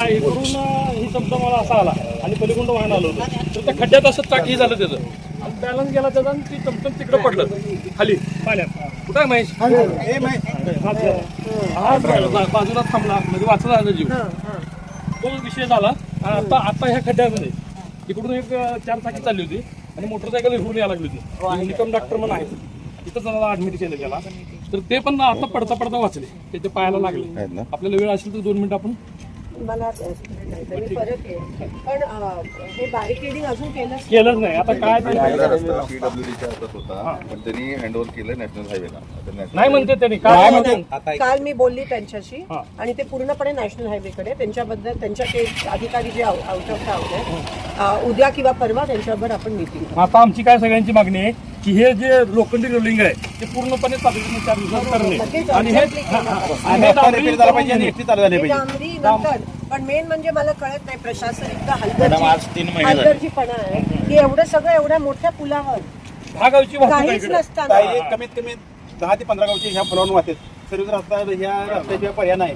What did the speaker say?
इकडून ही शब्द मला असा आला. आणि पलीकडून वाहन आलो होतो. तर त्या खड्ड्यात असं चाक हे झालं त्याचं. आणि बॅलन्स गेला त्याचा आणि ती चमचम तिकडे पडलं. खाली. पाण्यात. कुठं आहे महेश? हात गेला. गेला. बाजूला थांबला. म्हणजे वाचला झाला जीव. तो विषय झाला. आणि आता आता ह्या खड्ड्यामध्ये इकडून एक चार चाकी चालली होती. आणि मोटरसायकल इकडून यायला लागली होती. निकम डॉक्टर म्हणून आहे. तिथं जणाला ऍडमिट केलं त्याला. तर ते पण आता पडता पडता वाचले. त्याच्या पायाला लागले. आपल्याला वेळ असेल तर दोन मिनिटं आपण मला काहीतरी फरक आहे. पण अं, हे बॅरिकेडिंग अजून केलं केलंच नाही. आता काय ते- पहिला रस्ता पीडब्ल्यूडीच्या हातात होता पण त्यांनी हँडओव्हर केलं नॅशनल हायवेला आता national नाही म्हणते त्यांनी. काय म्हणते काल मी बोलली त्यांच्याशी हा. आणि ते पूर्णपणे नॅशनल हायवेकडे त्यांच्याबद्दल त्यांच्या ते अधिकारी जे आउट ऑफ टाउन आहेत अं, उद्या किंवा परवा त्यांच्यावर आपण मिटिंग आता आमची काय सगळ्यांची मागणी आहे? की हे जे लोखंडी रोलिंग आहे ते पूर्णपणे तातडीने चार दिवसात करणे. आणि हे हा. हा. आणि हे. पण मेन म्हणजे मला कळत नाही प्रशासन हलगर्जी हलगर्जीपणा आहे की एवढं सगळं एवढ्या मोठ्या पुलावर. हा गावची काहीच इकडे. नसताना. कमीत कमी दहा ते पंधरा गावचे ह्या फुलावरून वाहतात सर्व रस्ता ह्या रस्त्याशिवाय पर्याय नाही.